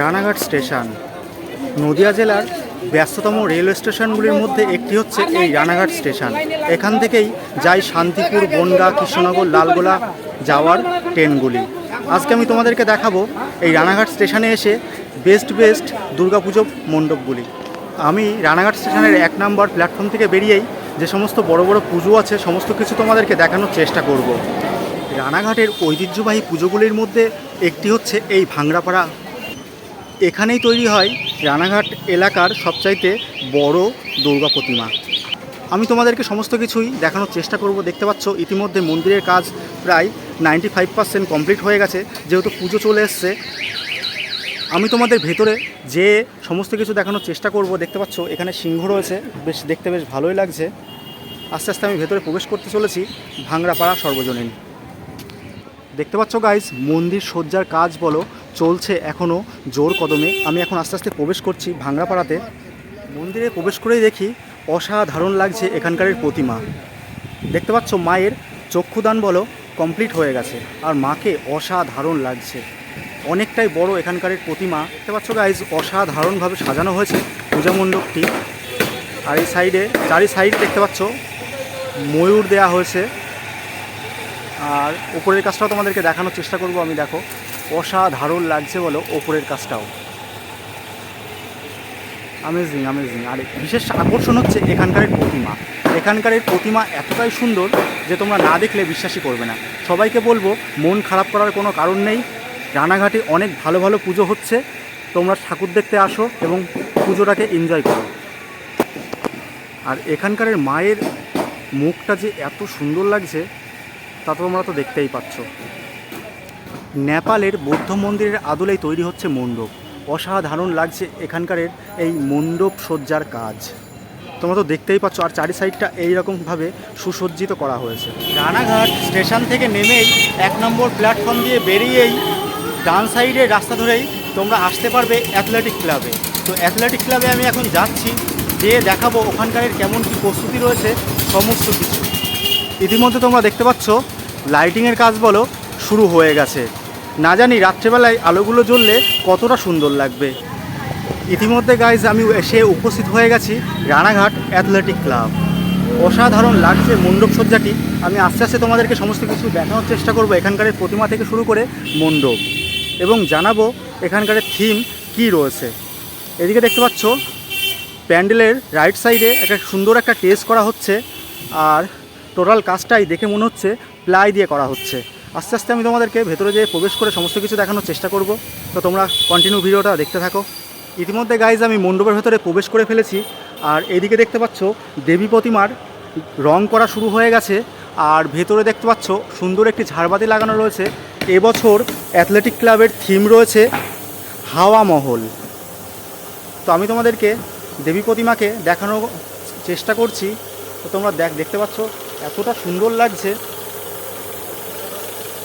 Ranaghat station. Nadia জেলার ব্যস্ততম railway স্টেশনগুলির মধ্যে একটি হচ্ছে এই রানাঘাট স্টেশন। এখান থেকেই যায় শান্তিপুর, বনগা, কৃষ্ণনগর, লালগোলা যাওয়ার ট্রেনগুলি। আজকে আমি তোমাদেরকে দেখাবো এই রানাঘাট স্টেশনে এসে বেস্ট বেস্ট দুর্গাপুজো মণ্ডপগুলি। আমি রানাঘাট স্টেশনের এক নম্বর প্ল্যাটফর্ম থেকে বেরিয়েই যে সমস্ত বড় বড় পুজো আছে, সমস্ত কিছু তোমাদেরকে দেখানোর চেষ্টা করব। রানাঘাটের ঐতিহ্যবাহী পুজোগুলির মধ্যে একটি হচ্ছে এই ভাংড়াপাড়া এখানেই তৈরি হয় রানাঘাট এলাকার সবচাইতে বড় দুর্গা প্রতিমা। আমি তোমাদেরকে সমস্ত কিছুই দেখানোর চেষ্টা করব। দেখতে পাচ্ছ, ইতিমধ্যে মন্দিরের কাজ প্রায় নাইনটি ফাইভ পার্সেন্ট কমপ্লিট হয়ে গেছে। যেহেতু পুজো চলে এসছে, আমি তোমাদের ভেতরে যে সমস্ত কিছু দেখানোর চেষ্টা করব, দেখতে পাচ্ছ, এখানে সিংহ রয়েছে। বেশ, দেখতে বেশ ভালোই লাগছে। আস্তে আস্তে আমি ভেতরে প্রবেশ করতে চলেছি ভাংড়াপাড়া সর্বজনীন। দেখতে পাচ্ছ গাইজ মন্দির সজ্জার কাজ বলো, চলছে এখনও জোর কদমে। আমি এখন আস্তে আস্তে প্রবেশ করছি ভাংড়াপাড়াতে মন্দিরে প্রবেশ করেই দেখি অসাধারণ লাগছে এখানকারের প্রতিমা। দেখতে পাচ্ছ মায়ের চক্ষুদান বলো কমপ্লিট হয়ে গেছে। আর মাকে অসাধারণ লাগছে। অনেকটাই বড় এখানকারের প্রতিমা। দেখতে পাচ্ছ গাইজ অসাধারণভাবে সাজানো হয়েছে পূজা মণ্ডপটি। আর এই সাইডে চারি সাইড দেখতে পাচ্ছ, ময়ূর দেয়া হয়েছে। আর ওপরের কাজটাও তোমাদেরকে দেখানোর চেষ্টা করব। আমি দেখো, অসাধারণ লাগছে বলো ওপরের কাজটাও। আমেজিং আমেজিং আর বিশেষ আকর্ষণ হচ্ছে এখানকারের প্রতিমা। এখানকারের প্রতিমা এতটাই সুন্দর যে তোমরা না দেখলে বিশ্বাসই করবে না। সবাইকে বলব, মন খারাপ করার কোনো কারণ নেই। রানাঘাটে অনেক ভালো ভালো পুজো হচ্ছে। তোমরা ঠাকুর দেখতে আসো এবং পুজোটাকে এনজয় করো। আর এখানকারের মায়ের মুখটা যে এত সুন্দর লাগছে তা তোমরা তো দেখতেই পাচ্ছ। নেপালের বৌদ্ধ মন্দিরের আদলেই তৈরি হচ্ছে মণ্ডপ। অসাধারণ লাগছে এখানকারের এই মণ্ডপ সজ্জার কাজ। তোমরা তো দেখতেই পাচ্ছ, আর চারি সাইডটা এইরকমভাবে সুসজ্জিত করা হয়েছে। রানাঘাট স্টেশন থেকে নেমেই এক নম্বর প্ল্যাটফর্ম দিয়ে বেরিয়েই ডান সাইডের রাস্তা ধরেই তোমরা আসতে পারবে অ্যাথলেটিক ক্লাবে। তো অ্যাথলেটিক ক্লাবে আমি এখন যাচ্ছি যেয়ে দেখাবো ওখানকারের কেমন কী প্রস্তুতি রয়েছে, সমস্ত কিছু। ইতিমধ্যে তোমরা দেখতে পাচ্ছ লাইটিংয়ের কাজ বলো, শুরু হয়ে গেছে। না জানি রাত্রেবেলায় আলোগুলো জ্বললে কতটা সুন্দর লাগবে। ইতিমধ্যে গাইজ আমি এসে উপস্থিত হয়ে গেছি রানাঘাট অ্যাথলেটিক ক্লাব। অসাধারণ লাগছে মণ্ডপ সজ্জাটি। আমি আস্তে আস্তে তোমাদেরকে সমস্ত কিছু দেখানোর চেষ্টা করব এখানকার প্রতিমা থেকে শুরু করে মণ্ডপ। এবং জানাব এখানকার থিম কি রয়েছে। এদিকে দেখতে পাচ্ছ, প্যান্ডেলের রাইট সাইডে একটা সুন্দর একটা টেস্ট করা হচ্ছে। আর টোটাল কাজটাই দেখে মনে হচ্ছে প্লাই দিয়ে করা হচ্ছে। আস্তে আস্তে আমি তোমাদেরকে ভেতরে যেয়ে প্রবেশ করে সমস্ত কিছু দেখানোর চেষ্টা করব। তো তোমরা কন্টিনিউ ভিডিওটা দেখতে থাকো। ইতিমধ্যে গাইজ আমি মণ্ডপের ভেতরে প্রবেশ করে ফেলেছি। আর এদিকে দেখতে পাচ্ছ, দেবী প্রতিমার রং করা শুরু হয়ে গেছে। আর ভেতরে দেখতে পাচ্ছ, সুন্দর একটি ঝাড়বাতি লাগানো রয়েছে। এবছর অ্যাথলেটিক ক্লাবের থিম রয়েছে হাওয়া মহল। তো আমি তোমাদেরকে দেবী প্রতিমাকে দেখানোর চেষ্টা করছি। তো তোমরা দেখ, দেখতে পাচ্ছ এতটা সুন্দর লাগছে।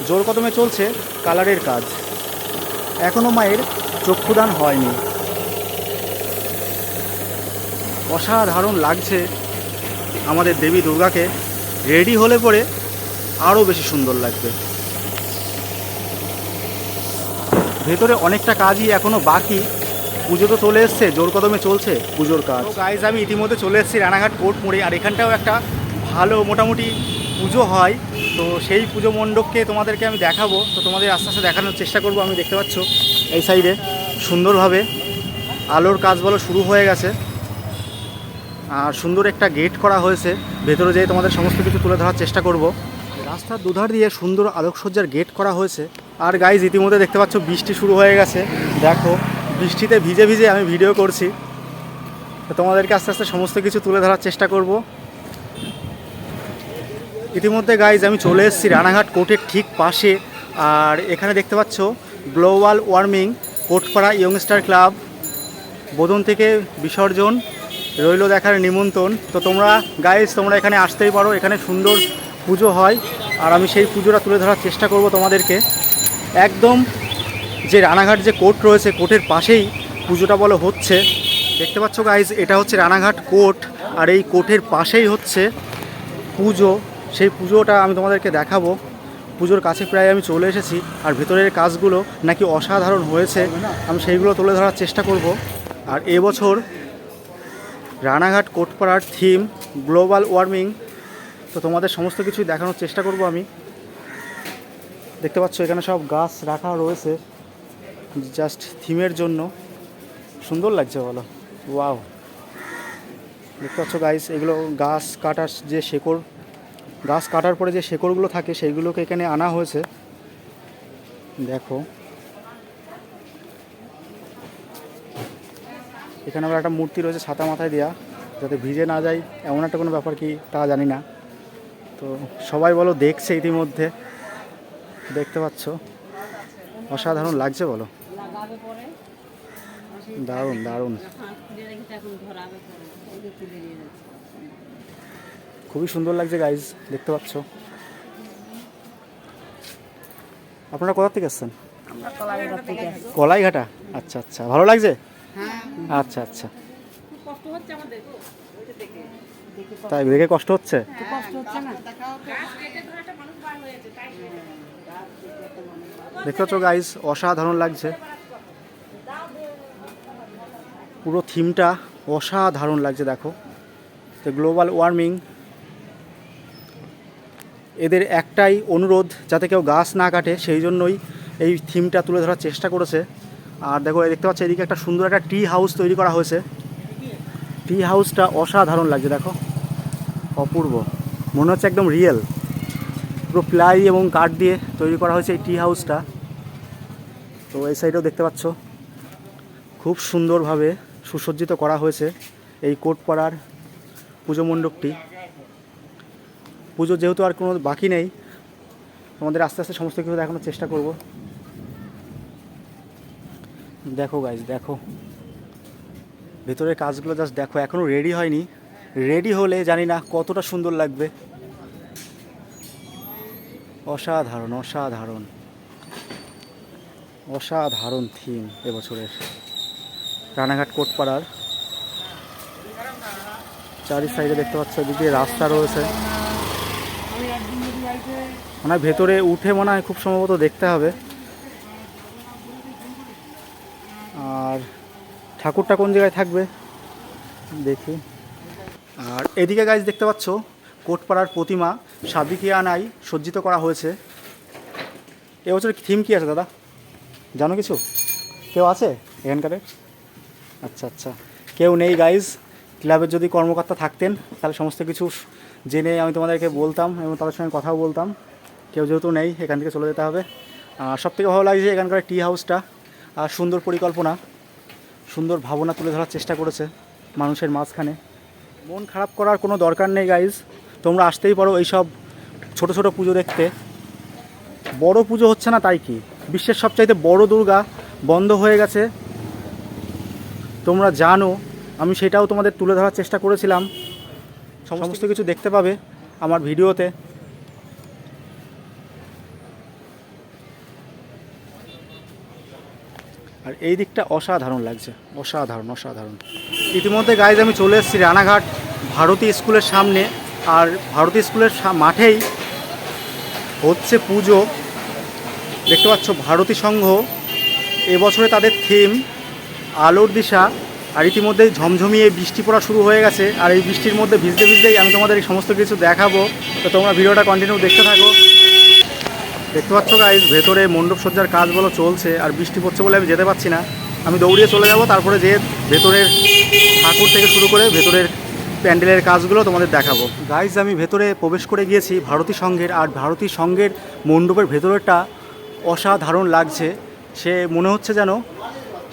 জোর কদমে চলছে কালারের কাজ। এখনও মায়ের চক্ষুদান হয়নি। অসাধারণ লাগছে আমাদের দেবী দুর্গাকে। রেডি হলে পরে আরও বেশি সুন্দর লাগবে। ভেতরে অনেকটা কাজই এখনও বাকি। পুজো তো চলে এসছে, জোর কদমে চলছে পুজোর কাজ। গাইজ আমি ইতিমধ্যে চলে এসেছি রানাঘাট কোর্ট মোড়ে, আর এখানটাও একটা ভালো মোটামুটি পুজো হয়, তো সেই পুজো মণ্ডপকে তোমাদেরকে আমি দেখাবো। তো তোমাদের আস্তে আস্তে দেখানোর চেষ্টা করব, আমি দেখতে পাচ্ছ এই সাইডে। সুন্দরভাবে আলোর কাজ বলো শুরু হয়ে গেছে। আর সুন্দর একটা গেট করা হয়েছে, ভেতরে যেয়ে তোমাদের সমস্ত কিছু তুলে ধরার চেষ্টা করব। রাস্তার দুধার দিয়ে সুন্দর আলোকসজ্জার গেট করা হয়েছে। আর গাইজ ইতিমধ্যে দেখতে পাচ্ছ বৃষ্টি শুরু হয়ে গেছে। দেখো, বৃষ্টিতে ভিজে ভিজে আমি ভিডিও করছি। তো তোমাদেরকে আস্তে আস্তে সমস্ত কিছু তুলে ধরার চেষ্টা করব। ইতিমধ্যে গাইজ আমি চলে এসেছি রানাঘাট কোর্টের ঠিক পাশে। আর এখানে দেখতে পাচ্ছ, global warming, Kotpara youngster club. বোদন থেকে বিসর্জন রইল দেখার নিমন্ত্রণ। তো তোমরা গাইজ তোমরা এখানে আসতেই পারো, এখানে সুন্দর পুজো হয়। আর আমি সেই পুজোটা তুলে ধরার চেষ্টা করব তোমাদেরকে। একদম যে রানাঘাট যে কোর্ট রয়েছে, কোর্টের পাশেই পুজোটা বলো হচ্ছে। দেখতে পাচ্ছ গাইজ এটা হচ্ছে রানাঘাট কোর্ট। আর এই কোর্টের পাশেই হচ্ছে পুজো। সেই পুজোটা আমি তোমাদেরকে দেখাবো। পুজোর কাছে প্রায় আমি চলে এসেছি আর ভেতরের কাজগুলো নাকি অসাধারণ হয়েছে। আমি সেইগুলো তুলে ধরার চেষ্টা করব। আর এবছর রানাঘাট কোটপাড়ার থিম গ্লোবাল ওয়ার্মিং তো তোমাদের সমস্ত কিছুই দেখানোর চেষ্টা করব আমি। দেখতে পাচ্ছ এখানে সব গাছ রাখা রয়েছে জাস্ট থিমের জন্য। সুন্দর লাগছে বলো। ওয়াও দেখতে পাচ্ছ গাইস এগুলো গাছ কাটার যে শেকড় গাছ কাটার পরে যে শেকড়গুলো থাকে সেইগুলোকে এখানে আনা হয়েছে। দেখো। এখানে আবার একটা মূর্তি রয়েছে ছাতা মাথায় দেওয়া যাতে ভিজে না যায়। এমন একটা কোনো ব্যাপার কি তা জানি না। তো সবাই বলো দেখছে ইতিমধ্যে। দেখতে পাচ্ছ? অসাধারণ লাগছে বলো। দারুণ দারুণ। খুবই সুন্দর লাগছে গাইজ দেখতে পাচ্ছ? আপনারা কোথা থেকে আসছেন? কলাইঘাটা আচ্ছা আচ্ছা। ভালো লাগছে? হ্যাঁ। আচ্ছা আচ্ছা। খুব কষ্ট হচ্ছে আমাদের দেখে। তাই দেখে কষ্ট হচ্ছে? হচ্ছে না। দেখতে পাচ্ছ গাইজ অসাধারণ লাগছে। পুরো থিমটা অসাধারণ লাগছে দেখো। তো গ্লোবাল ওয়ার্মিং এদের একটাই অনুরোধ, যাতে কেউ গাছ না কাটে, সেই জন্যই এই থিমটা তুলে ধরার চেষ্টা করেছে। আর দেখো দেখতে পাচ্ছ, এদিকে একটা সুন্দর একটা টি হাউস তৈরি করা হয়েছে। টি হাউসটা অসাধারণ লাগছে, দেখো। অপূর্ব। মনে হচ্ছে একদম রিয়েল। পুরো প্লাই এবং কাঠ দিয়ে তৈরি করা হয়েছে এই টি হাউসটা। তো এই সাইডেও দেখতে পাচ্ছ, খুব সুন্দরভাবে সুসজ্জিত করা হয়েছে এই কোটপাড়ার পুজো মণ্ডপটি। পুজো যেহেতু আর কোনো বাকি নেই, তোমাদের আস্তে আস্তে সমস্ত কিছু দেখানোর চেষ্টা করব। দেখো গাইজ দেখো। ভেতরের কাজগুলো জাস্ট দেখো এখনও রেডি হয়নি। রেডি হলে জানি না কতটা সুন্দর লাগবে। অসাধারণ অসাধারণ। অসাধারণ থিম এবছরের। রানাঘাট কোটপাড়ার। চারি সাইডে দেখতে পাচ্ছ, এদিকে রাস্তা রয়েছে। মনে ভেতরে উঠে মনে হয় খুব সম্ভবত দেখতে হবে। আর ঠাকুরটা কোন জায়গায় থাকবে? দেখি। আর এদিকে গাছ দেখতে পাচ্ছ, কোটপাড়ার প্রতিমা সাদিকে আনাই সজ্জিত করা হয়েছে। এবছর থিম কি আছে দাদা? জানো কিছু? কেউ আছে এখানকার আচ্ছা আচ্ছা। কেউ নেই গাইজ ক্লাবের যদি কর্মকর্তা থাকতেন, তাহলে সমস্ত কিছু জেনে আমি তোমাদেরকে বলতাম এবং তাদের সঙ্গে কথাও বলতাম। কেউ যেহেতু নেই, এখান থেকে চলে যেতে হবে। আর সব থেকে ভালো লাগছে এখানকার টি। হাউসটা আর সুন্দর পরিকল্পনা, সুন্দর ভাবনা তুলে ধরার চেষ্টা করেছে মানুষের মাঝখানে। মন খারাপ করার কোনো দরকার নেই গাইজ তোমরা আসতেই পারো এইসব ছোট ছোট পুজো দেখতে। বড় পুজো হচ্ছে না তাই কি? বিশ্বের সবচাইতে বড় দুর্গা বন্ধ হয়ে গেছে। তোমরা জানো, আমি সেটাও তোমাদের তুলে ধরার চেষ্টা করেছিলাম। সমস্ত কিছু দেখতে পাবে আমার ভিডিওতে। আর এই দিকটা অসাধারণ লাগছে অসাধারণ অসাধারণ। ইতিমধ্যে গাইজ আমি চলে এসেছি রানাঘাট ভারতী স্কুলের সামনে। আর ভারতী স্কুলের মাঠেই হচ্ছে পুজো। দেখতে পাচ্ছ ভারতী সংঘ এবছরে তাদের থিম আলোর দিশা। আর ইতিমধ্যেই ঝমঝমিয়ে বৃষ্টি পড়া শুরু হয়ে গেছে। আর এই বৃষ্টির মধ্যে ভিজতে ভিজতেই আমি তোমাদের এই সমস্ত কিছু দেখাবো। তো তোমরা ভিডিওটা কন্টিনিউ দেখতে থাকো। দেখতে পাচ্ছ গাইজ ভেতরে মণ্ডপ সজ্জার কাজ বলো চলছে, আর বৃষ্টি পড়ছে বলে আমি যেতে পারছি না। আমি দৌড়িয়ে চলে যাব, তারপরে যে ভেতরের ঠাকুর থেকে শুরু করে ভেতরের প্যান্ডেলের কাজগুলো তোমাদের দেখাবো। গাইজ আমি ভেতরে প্রবেশ করে গিয়েছি ভারতী সংঘের আর ভারতী সংঘের মণ্ডপের ভেতরেরটা অসাধারণ লাগছে। সে মনে হচ্ছে যেন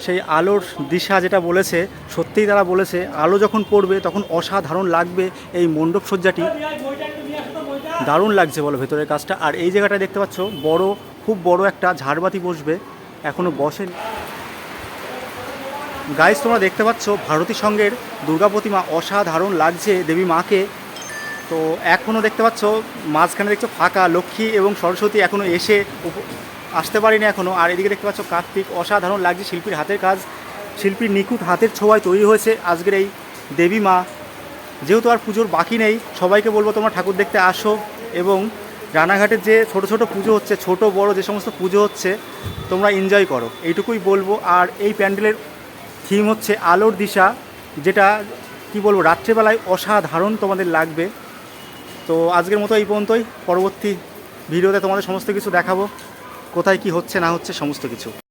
সেই আলোর দিশা যেটা বলেছে, সত্যিই তারা বলেছে, আলো যখন পড়বে তখন অসাধারণ লাগবে এই মণ্ডপ সজ্জাটি। দারুণ লাগছে বলো ভেতরের কাজটা। আর এই জায়গাটা দেখতে পাচ্ছ, বড়, খুব বড় একটা ঝাড়বাতি বসবে এখনও বসেনি। গাইজ তোমরা দেখতে পাচ্ছ, ভারতী সঙ্গের দুর্গা প্রতিমা অসাধারণ লাগছে দেবী মাকে। তো এখনও দেখতে পাচ্ছ, মাঝখানে দেখছ ফাঁকা, লক্ষ্মী এবং সরস্বতী এখনও এসে আসতে পারিনি এখনও আর এদিকে দেখতে পাচ্ছ কার্তিক অসাধারণ লাগছে শিল্পীর হাতের কাজ। শিল্পীর নিখুঁত হাতের ছোঁয়ায় তৈরি হয়েছে আজকের এই দেবী মা। যেহেতু আর পুজোর বাকি নেই, সবাইকে বলব তোমরা ঠাকুর দেখতে আসো এবং রানাঘাটের যে ছোট ছোট পুজো হচ্ছে, ছোট বড় যে সমস্ত পুজো হচ্ছে, তোমরা এনজয় করো। এইটুকুই বলব। আর এই প্যান্ডেলের থিম হচ্ছে আলোর দিশা, যেটা কি বলব, রাত্রেবেলায় অসাধারণ তোমাদের লাগবে। তো আজকের মতো এই পর্যন্তই। পরবর্তী ভিডিওতে তোমাদের সমস্ত কিছু দেখাবো। কোথায় কি হচ্ছে না হচ্ছে সমস্ত কিছু।